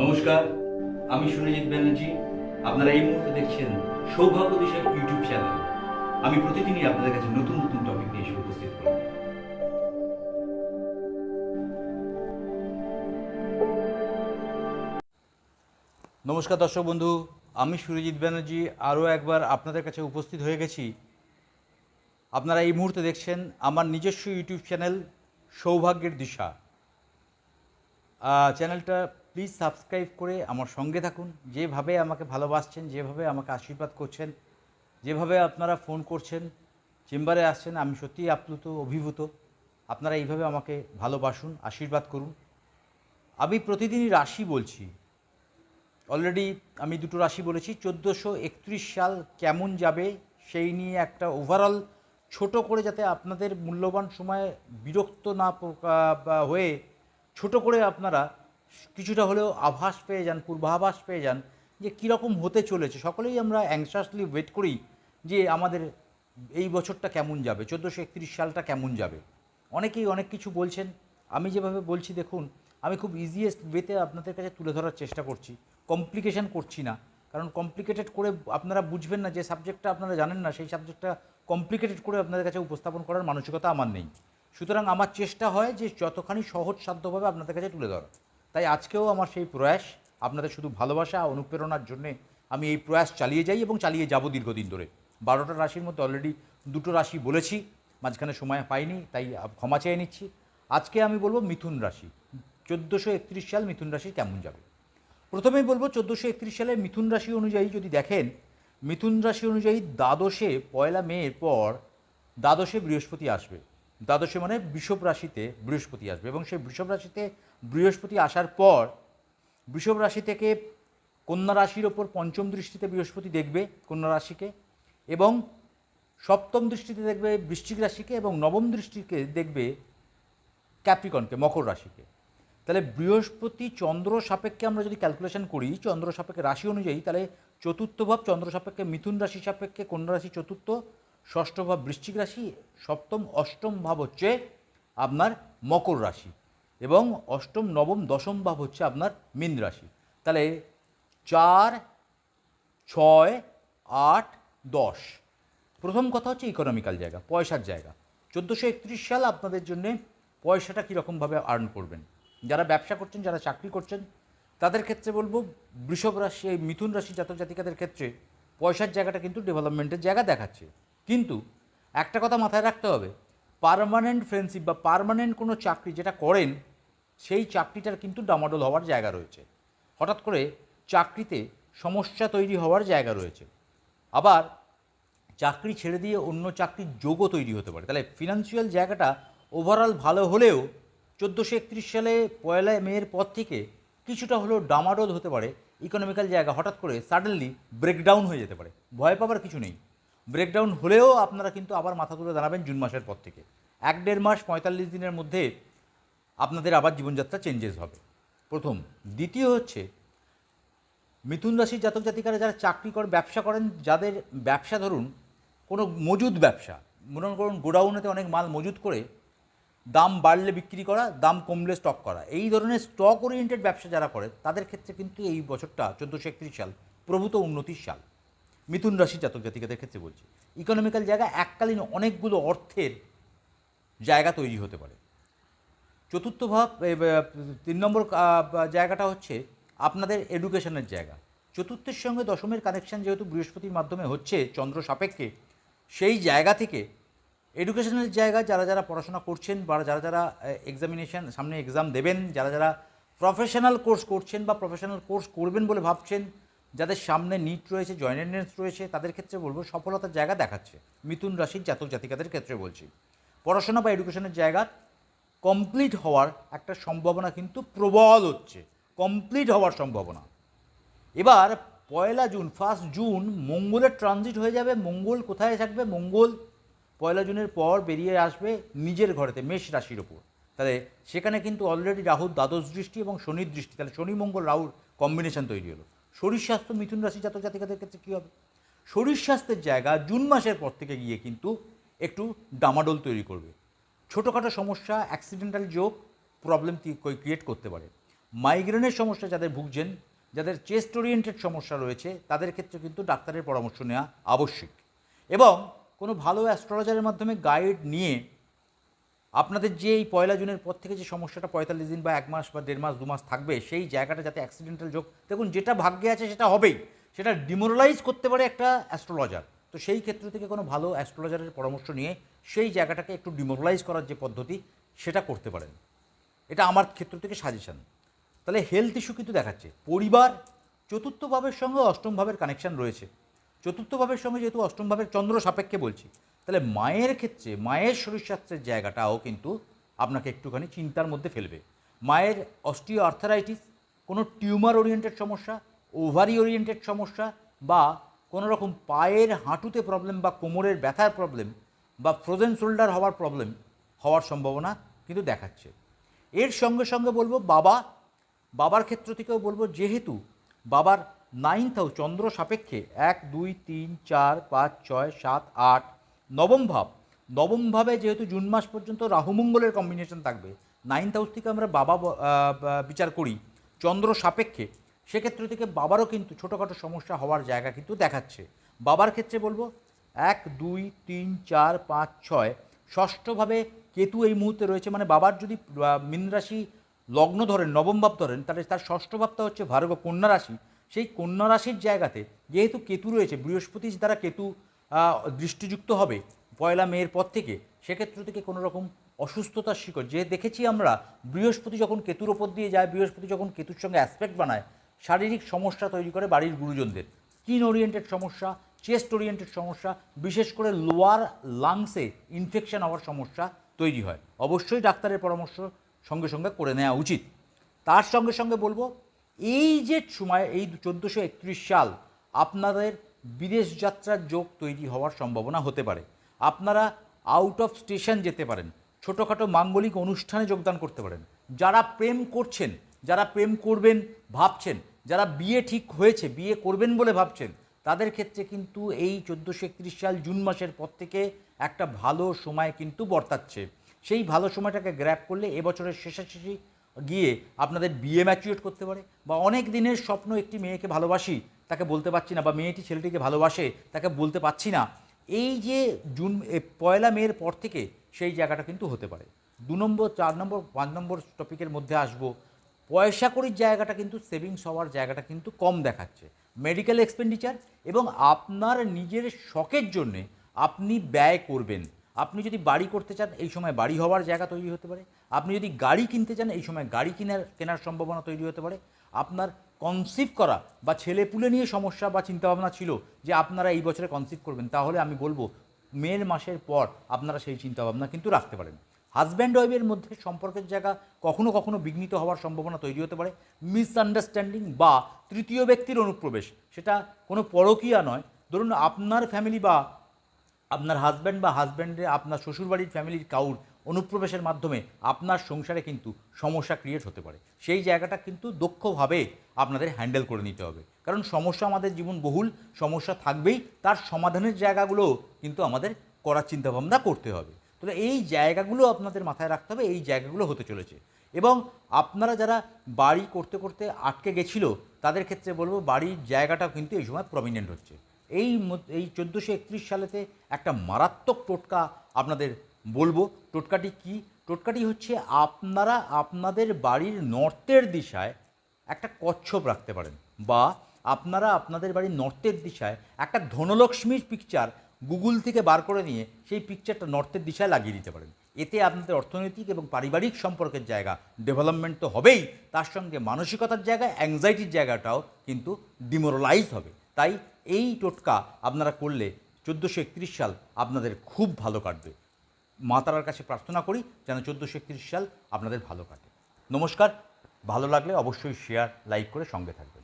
নমস্কার, আমি সুরজিৎ ব্যানার্জি। আপনারা এই মুহূর্তে দেখছেন সৌভাগ্য দিশার ইউটিউব চ্যানেল। আমি প্রতিদিনই আপনাদের কাছে নতুন নতুন টপিক নিয়ে এসে উপস্থিত করি নমস্কার দর্শক বন্ধু, আমি সুরজিৎ ব্যানার্জি। আরও একবার আপনাদের কাছে উপস্থিত হয়ে গেছি। আপনারা এই মুহূর্তে দেখছেন আমার নিজস্ব ইউটিউব চ্যানেল সৌভাগ্যের দিশা। চ্যানেলটা প্লিজ সাবস্ক্রাইব করে আমার সঙ্গে থাকুন। যেভাবে আমাকে ভালোবাসছেন, যেভাবে আমাকে আশীর্বাদ করছেন, যেভাবে আপনারা ফোন করছেন, চেম্বারে আসছেন, আমি সত্যিই আপ্লুত, অভিভূত। আপনারা এইভাবে আমাকে ভালোবাসুন, আশীর্বাদ করুন। আমি প্রতিদিনই রাশি বলছি। অলরেডি আমি দুটো রাশি বলেছি। চোদ্দোশো একত্রিশ সাল কেমন যাবে, সেই নিয়ে একটা ওভারঅল ছোট করে যাতে আপনাদের মূল্যবান সময়ে বিরক্ত না হয়ে ছোট করে আপনারা কিছুটা হলেও আভাস পেয়ে যান, পূর্বাভাস পেয়ে যান যে কীরকম হতে চলেছে। সকলেই আমরা অ্যাংশাসলি ওয়েট করি যে আমাদের এই বছরটা কেমন যাবে, চোদ্দোশো একত্রিশ সালটা কেমন যাবে। অনেকেই অনেক কিছু বলছেন। আমি যেভাবে বলছি, দেখুন, আমি খুব ইজিয়েস্ট ওয়েতে আপনাদের কাছে তুলে ধরার চেষ্টা করছি। কমপ্লিকেশন করছি না। কারণ কমপ্লিকেটেড করে আপনারা বুঝবেন না যে সাবজেক্টটা আপনারা জানেন না, সেই সাবজেক্টটা কমপ্লিকেটেড করে আপনাদের কাছে উপস্থাপন করার মানসিকতা আমার নেই। সুতরাং আমার চেষ্টা হয় যে যতখানি সহজ সাধ্যভাবে আপনাদের কাছে তুলে ধরা তাই আজকেও আমার সেই প্রয়াস, আপনাদের শুধু ভালোবাসা, অনুপ্রেরণার জন্যে আমি এই প্রয়াস চালিয়ে যাই এবং চালিয়ে যাব দীর্ঘদিন ধরে। বারোটা রাশির মধ্যে অলরেডি দুটো রাশি বলেছি, মাঝখানে সময় পাইনি, তাই ক্ষমা চেয়ে নিচ্ছি। আজকে আমি বলব মিথুন রাশি। চোদ্দোশো একত্রিশ সাল মিথুন রাশি কেমন যাবে? প্রথমেই বলব চোদ্দোশো একত্রিশ সালে মিথুন রাশি অনুযায়ী যদি দেখেন, মিথুন রাশি অনুযায়ী দ্বাদশে পয়লা মের পর দ্বাদশে বৃহস্পতি আসবে। দ্বাদশে মানে বৃষভ রাশিতে বৃহস্পতি আসবে এবং সেই বৃষভ রাশিতে বৃহস্পতি আসার পর বৃষভ রাশি থেকে কন্যা রাশির ওপর পঞ্চম দৃষ্টিতে বৃহস্পতি দেখবে কন্যা রাশিকে এবং সপ্তম দৃষ্টিতে দেখবে বৃশ্চিক রাশিকে এবং নবম দৃষ্টিকে দেখবে ক্যাপ্রিকনকে, মকর রাশিকে। তাহলে বৃহস্পতি চন্দ্র সাপেক্ষে আমরা যদি ক্যালকুলেশন করি, চন্দ্র সাপেক্ষে রাশি অনুযায়ী তাহলে চতুর্থ ভাব চন্দ্র সাপেক্ষে মিথুন রাশি সাপেক্ষে কন্যা রাশি চতুর্থ ষষ্ঠ ভাব বৃশ্চিক রাশি, সপ্তম, অষ্টম ভাব হচ্ছে আপনার মকর রাশি এবং অষ্টম, নবম, দশম ভাব হচ্ছে আপনার মীন রাশি। তাহলে চার, ছয়, আট, দশ। প্রথম কথা হচ্ছে ইকোনমিক্যাল জায়গা, পয়সার জায়গা। চোদ্দোশো একত্রিশ সাল আপনাদের জন্য পয়সাটা কীরকমভাবে আর্ন করবেন? যারা ব্যবসা করছেন, যারা চাকরি করছেন, তাদের ক্ষেত্রে বলব, বৃষভ রাশি মিথুন রাশি জাতক জাতিকাদের ক্ষেত্রে পয়সার জায়গাটা কিন্তু ডেভেলপমেন্টের জায়গা দেখাচ্ছে। কিন্তু একটা কথা মাথায় রাখতে হবে পারমানেন্ট ফ্রেন্ডশিপ বা পারমানেন্ট কোনো চাকরি যেটা করেন, সেই চাকরিটার কিন্তু ডামাডোল হওয়ার জায়গা রয়েছে। হঠাৎ করে চাকরিতে সমস্যা তৈরি হওয়ার জায়গা রয়েছে। আবার চাকরি ছেড়ে দিয়ে অন্য চাকরির যোগও তৈরি হতে পারে। তাহলে ফিনান্সিয়াল জায়গাটা ওভারঅল ভালো হলেও চোদ্দোশো একত্রিশ সালে পয়লা মেয়ের পর থেকে কিছুটা হলেও ডামাডোল হতে পারে ইকোনমিক্যাল জায়গা হঠাৎ করে সাডেনলি ব্রেকডাউন হয়ে যেতে পারে। ভয় পাবার কিছু নেই। ব্রেকডাউন হলেও আপনারা কিন্তু আবার মাথা তুলে দাঁড়াবেন জুন মাসের পর থেকে। এক দেড় মাস, পঁয়তাল্লিশ দিনের মধ্যে আপনাদের আবার জীবনযাত্রা চেঞ্জেস হবে। প্রথম। দ্বিতীয় হচ্ছে, মিথুন রাশির জাতক জাতিকারা যারা চাকরি করে, ব্যবসা করেন, যাদের ব্যবসা ধরুন, কোনো মজুদ ব্যবসা, মনে করুন গোডাউনেতে অনেক মাল মজুদ করে দাম বাড়লে বিক্রি করা, দাম কমলে স্টক করা, এই ধরনের স্টক ওরিয়েন্টেড ব্যবসা যারা করে, তাদের ক্ষেত্রে কিন্তু এই বছরটা চোদ্দোশো একত্রিশ সাল, প্রভূত উন্নতির সাল। মিথুন রাশি জাতক জাতিকাদের ক্ষেত্রে বলছি। ইকোনমিক্যাল জায়গা এককালীন অনেকগুলো অর্থের জায়গা তৈরি হতে পারে। চতুর্থ ভাব তিন নম্বর জায়গাটা হচ্ছে আপনাদের এডুকেশনের জায়গা। চতুর্থের সঙ্গে দশমের কানেকশন যেহেতু বৃহস্পতির মাধ্যমে হচ্ছে, চন্দ্র সাপেক্ষে, সেই জায়গা থেকে এডুকেশনের জায়গা যারা যারা পড়াশোনা করছেন বা যারা যারা এক্সামিনেশন সামনে এক্সাম দেবেন, যারা যারা প্রফেশনাল কোর্স করছেন বা প্রফেশনাল কোর্স করবেন বলে ভাবছেন যাদের সামনে নিট রয়েছে জয়েন্ট এন্ট্রেন্স রয়েছে, তাদের ক্ষেত্রে বলব সফলতার জায়গা দেখাচ্ছে। মিথুন রাশির জাতক জাতিকাদের ক্ষেত্রে বলছি। পড়াশোনা বা এডুকেশনের জায়গা কমপ্লিট হওয়ার একটা সম্ভাবনা কিন্তু প্রবল হচ্ছে। কমপ্লিট হওয়ার সম্ভাবনা। এবার পয়লা জুন ফার্স্ট জুন, মঙ্গলের ট্রানজিট হয়ে যাবে। মঙ্গল কোথায় থাকবে? মঙ্গল পয়লা জুনের পর বেরিয়ে আসবে নিজের ঘরেতে, মেষ রাশির ওপর তাহলে সেখানে কিন্তু অলরেডি রাহুর দ্বাদশ দৃষ্টি এবং শনির দৃষ্টি, তাহলে শনি, মঙ্গল, রাহুর কম্বিনেশন তৈরি হলো। শরীর স্বাস্থ্য মিথুন রাশি জাতক জাতিকাদের ক্ষেত্রে কী হবে? শরীর স্বাস্থ্যের জায়গা জুন মাসের পর থেকে গিয়ে কিন্তু একটু ডামাডোল তৈরি করবে। ছোটোখাটো সমস্যা অ্যাক্সিডেন্টাল যোগ প্রবলেম ক্রিয়েট করতে পারে। মাইগ্রেনের সমস্যা যাদের ভুগছেন, যাদের চেস্ট ওরিয়েন্টেড সমস্যা রয়েছে, তাদের ক্ষেত্রে কিন্তু ডাক্তারের পরামর্শ নেওয়া আবশ্যিক। এবং কোনো ভালো অ্যাস্ট্রোলজারের মাধ্যমে গাইড নিয়ে আপনাদের যে এই পয়লা জুনের পর থেকে যে সমস্যাটা, পঁয়তাল্লিশ দিন বা এক মাস বা দেড় মাস, দু মাস থাকবে, সেই জায়গাটা যাতে অ্যাক্সিডেন্টাল যোগ, দেখুন, যেটা ভাগ্যে আছে সেটা হবেই। সেটা ডিমোরালাইজ করতে পারে একটা অ্যাস্ট্রোলজার তো সেই ক্ষেত্র থেকে কোনো ভালো অ্যাস্ট্রোলজারের পরামর্শ নিয়ে সেই জায়গাটাকে একটু ডিমোরালাইজ করার যে পদ্ধতি, সেটা করতে পারেন। এটা আমার ক্ষেত্র থেকে সাজেশান তাহলে হেলথ ইস্যু কিন্তু দেখাচ্ছে। পরিবার চতুর্থ ভাবের সঙ্গে অষ্টম ভাবের কানেকশন রয়েছে। চতুর্থ ভাবের সঙ্গে যেহেতু অষ্টম ভাবের চন্দ্র সাপেক্ষে বলছি তাহলে মায়ের ক্ষেত্রে, মায়ের শরীরস্বাস্থ্যের জায়গাটাও কিন্তু আপনাকে একটুখানি চিন্তার মধ্যে ফেলবে। মায়ের অস্টিও আর্থারাইটিস কোনো টিউমার ওরিয়েন্টেড সমস্যা, ওভারি ওরিয়েন্টেড সমস্যা বা কোনো রকম পায়ের হাঁটুতে প্রবলেম বা কোমরের ব্যথার প্রবলেম বা ফ্রোজেন শোল্ডার হওয়ার প্রবলেম হওয়ার সম্ভাবনা কিন্তু দেখাচ্ছে। এর সঙ্গে সঙ্গে বলব, বাবা, বাবার ক্ষেত্র থেকেও বলব, যেহেতু বাবার নাইন্থ হাউস, চন্দ্র সাপেক্ষে এক, দুই, তিন, চার, পাঁচ, ছয়, সাত, আট নবম ভাব। নবম ভাবে যেহেতু জুন মাস পর্যন্ত রাহুমঙ্গলের কম্বিনেশন থাকবে নাইন্থ হাউস থেকে আমরা বাবা বিচার করি, চন্দ্র সাপেক্ষে, সেক্ষেত্র থেকে বাবারও কিন্তু ছোটোখাটো সমস্যা হওয়ার জায়গা কিন্তু দেখাচ্ছে। বাবার ক্ষেত্রে বলব, এক, দুই, তিন, চার, পাঁচ, ছয়, ষষ্ঠভাবে কেতু এই মুহূর্তে রয়েছে মানে বাবার যদি মীন রাশি লগ্ন ধরেন, নবম ভাব ধরেন, তাহলে তার ষষ্ঠ ভাবটা হচ্ছে ভার্গ কন্যা রাশি। সেই কন্যা রাশির জায়গাতে যেহেতু কেতু রয়েছে, বৃহস্পতি দ্বারা কেতু দৃষ্টিযুক্ত হবে পয়লা মেয়ের পর থেকে, সেক্ষেত্র থেকে কোনো রকম অসুস্থতার শিকড়। যে দেখেছি আমরা, বৃহস্পতি যখন কেতুর ওপর দিয়ে যায়, বৃহস্পতি যখন কেতুর সঙ্গে অ্যাসপেক্ট বানায়, শারীরিক সমস্যা তৈরি করে বাড়ির গুরুজনদের। স্কিন ওরিয়েন্টেড সমস্যা চেস্ট ওরিয়েন্টেড সমস্যা, বিশেষ করে লোয়ার লাংসে ইনফেকশন হওয়ার সমস্যা তৈরি হয়। অবশ্যই ডাক্তারের পরামর্শ সঙ্গে সঙ্গে করে নেওয়া উচিত। তার সঙ্গে সঙ্গে বলব, এই যে সময়, এই চোদ্দোশো সাল, আপনাদের বিদেশ যাত্রার যোগ তৈরি হওয়ার সম্ভাবনা হতে পারে। আপনারা আউট অফ স্টেশন যেতে পারেন, ছোটোখাটো মাঙ্গলিক অনুষ্ঠানে যোগদান করতে পারেন। যারা প্রেম করছেন, যারা প্রেম করবেন ভাবছেন, যারা বিয়ে ঠিক হয়েছে, বিয়ে করবেন বলে ভাবছেন, তাদের ক্ষেত্রে কিন্তু এই চোদ্দোশো একত্রিশ সাল জুন মাসের পর থেকে একটা ভালো সময় কিন্তু বর্তাচ্ছে। সেই ভালো সময়টাকে গ্র্যাপ করলে এবছরের শেষাশেষি গিয়ে আপনাদের বিয়ে ম্যাচুরেট করতে পারে বা অনেক দিনের স্বপ্ন একটি মেয়েকে ভালোবাসি তাকে বলতে পারছি না, বা মেয়েটি ছেলেটিকে ভালোবাসে, তাকে বলতে পারছি না। এই যে জুন পয়লা মেয়ের পর থেকে সেই জায়গাটা কিন্তু হতে পারে। দু নম্বর, চার নম্বর, পাঁচ নম্বর টপিকের মধ্যে আসব। পয়সা করির জায়গাটা কিন্তু সেভিংস হওয়ার জায়গাটা কিন্তু কম দেখাচ্ছে। মেডিকেল এক্সপেন্ডিচার এবং আপনার নিজের শখের জন্যে আপনি ব্যয় করবেন। আপনি যদি বাড়ি করতে চান, এই সময় বাড়ি হওয়ার জায়গা তৈরি হতে পারে। আপনি যদি গাড়ি কিনতে চান, এই সময় গাড়ি কেনার কেনার সম্ভাবনা তৈরি হতে পারে। আপনার কনসিভ করা বা ছেলে পুলে নিয়ে সমস্যা বা চিন্তাভাবনা ছিল যে আপনারা এই বছরে কনসিভ করবেন, তাহলে আমি বলব মের মাসের পর আপনারা সেই চিন্তাভাবনা কিন্তু রাখতে পারেন। হাজব্যান্ড ওয়াইফের মধ্যে সম্পর্কের জায়গা কখনো কখনো বিঘ্নিত হওয়ার সম্ভাবনা তৈরি হতে পারে। মিসআন্ডারস্ট্যান্ডিং বা তৃতীয় ব্যক্তির অনুপ্রবেশ, সেটা কোনো পরকীয়া নয়। ধরুন আপনার ফ্যামিলি বা আপনার হাজব্যান্ড বা হাজব্যান্ডে আপনার শ্বশুরবাড়ির ফ্যামিলির কাউর অনুপ্রবেশের মাধ্যমে আপনার সংসারে কিন্তু সমস্যা ক্রিয়েট হতে পারে। সেই জায়গাটা কিন্তু দক্ষভাবে আপনাদের হ্যান্ডেল করে নিতে হবে। কারণ সমস্যা আমাদের জীবন বহুল, সমস্যা থাকবেই, তার সমাধানের জায়গাগুলো কিন্তু আমাদের করার চিন্তাভাবনা করতে হবে। তাহলে এই জায়গাগুলো আপনাদের মাথায় রাখতে হবে, এই জায়গাগুলো হতে চলেছে। এবং আপনারা যারা বাড়ি করতে করতে আটকে গেছিল, তাদের ক্ষেত্রে বলব বাড়ির জায়গাটাও কিন্তু এই সময় প্রমিনেন্ট হচ্ছে। এই এই চোদ্দোশো একত্রিশ সালেতে একটা মারাত্মক টোটকা আপনাদের বলব, টোটকাটি কি? টোটকাটি হচ্ছে আপনারা আপনাদের বাড়ির নর্থের দিশায় একটা কচ্ছপ রাখতে পারেন বা আপনারা আপনাদের বাড়ির নর্থের দিশায় একটা ধনলক্ষ্মীর পিকচার গুগল থেকে বার করে নিয়ে সেই পিকচারটা নর্থের দিশায় লাগিয়ে দিতে পারেন। এতে আপনাদের অর্থনৈতিক এবং পারিবারিক সম্পর্কের জায়গা ডেভেলপমেন্ট তো হবেই, তার সঙ্গে মানসিকতার জায়গা অ্যাংজাইটির জায়গাটাও কিন্তু ডিমোরালাইজ হবে। তাই এই টোটকা আপনারা করলে চোদ্দোশো সাল আপনাদের খুব ভালো কাটবে। মা তারার কাছে প্রার্থনা করি যেন চোদ্দোশো একত্রিশ সাল আপনাদের ভালো কাটে। নমস্কার, ভালো লাগলে অবশ্যই শেয়ার লাইক করে সঙ্গে থাকবেন।